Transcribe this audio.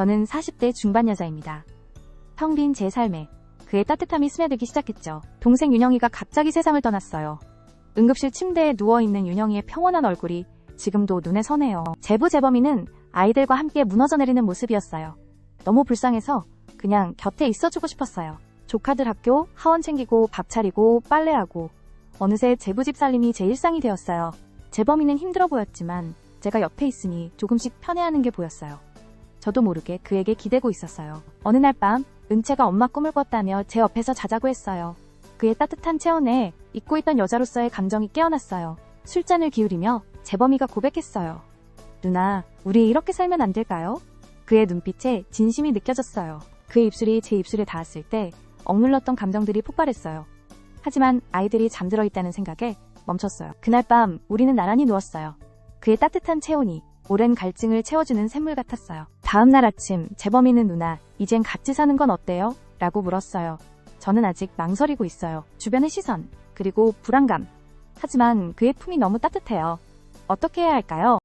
저는 40대 중반 여자입니다. 텅빈제 삶에 그의 따뜻함이 스며들기 시작했죠. 동생 윤영이가 갑자기 세상을 떠났어요. 응급실 침대에 누워있는 윤영이의 평온한 얼굴이 지금도 눈에 선해요. 제부 재범이는 아이들과 함께 무너져 내리는 모습이었어요. 너무 불쌍해서 그냥 곁에 있어주고 싶었어요. 조카들 학교, 하원 챙기고 밥 차리고 빨래하고 어느새 제부집 살림이 제 일상이 되었어요. 재범이는 힘들어 보였지만 제가 옆에 있으니 조금씩 편해하는 게 보였어요. 저도 모르게 그에게 기대고 있었어요. 어느 날 밤 은채가 엄마 꿈을 꿨다며 제 옆에서 자자고 했어요. 그의 따뜻한 체온에 잊고 있던 여자로서의 감정이 깨어났어요. 술잔을 기울이며 재범이가 고백했어요. 누나, 우리 이렇게 살면 안 될까요? 그의 눈빛에 진심이 느껴졌어요. 그의 입술이 제 입술에 닿았을 때 억눌렀던 감정들이 폭발했어요. 하지만 아이들이 잠들어 있다는 생각에 멈췄어요. 그날 밤 우리는 나란히 누웠어요. 그의 따뜻한 체온이 오랜 갈증을 채워주는 샘물 같았어요. 다음 날 아침 재범이는 누나 이젠 같이 사는 건 어때요? 라고 물었어요. 저는 아직 망설이고 있어요. 주변의 시선 그리고 불안감. 하지만 그의 품이 너무 따뜻해요. 어떻게 해야 할까요?